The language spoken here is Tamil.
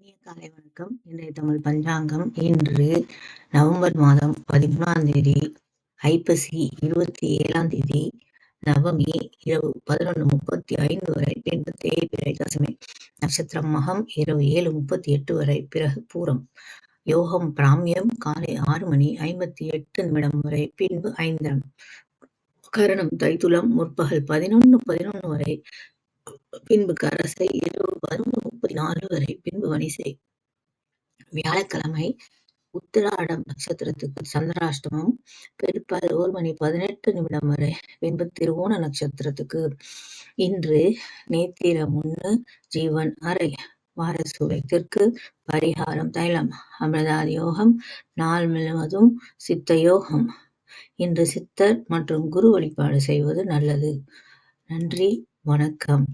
இனிய காலை வணக்கம். இன்றைய தமிழ் பஞ்சாங்கம் இன்று நவம்பர் மாதம் பதிமூணாம் தேதி ஐப்பசி இருபத்தி ஏழாம் தேதி நவமி இரவு பதினொன்று முப்பத்தி ஐந்து வரை எண்பத்தி ஏழு தேய்பிரை தசமி நட்சத்திரம் மகம் இரவு ஏழு முப்பத்தி எட்டு வரை பிறகு பூரம். யோகம் பிராமியம் காலை ஆறு மணி ஐம்பத்தி எட்டு நிமிடம் வரை பின்பு ஐந்தரம். கரணம் தைத்துலம் முற்பகல் பதினொன்று பதினொன்று வரை பின்பு கரசை இரவு பதினொன்று முப்பத்தி நாலு வரை பின்பு வணிசை வியாழக்கிழமை உத்திராடம் நட்சத்திரத்துக்கு சந்திராஷ்டமம். பிற்பகல் ஒரு மணி பதினெட்டு நிமிடம் வரை பின்பு திருவோண நட்சத்திரத்துக்கு. இன்று நேத்திரம் ஒன்று ஜீவன் அறை வாரசுவைத்திற்கு பரிகாரம் தைலம் அமிர்தாதி யோகம் நாள் முழுவதும் சித்த யோகம். இன்று சித்தர் மற்றும் குரு வழிபாடு செய்வது நல்லது. நன்றி வணக்கம்.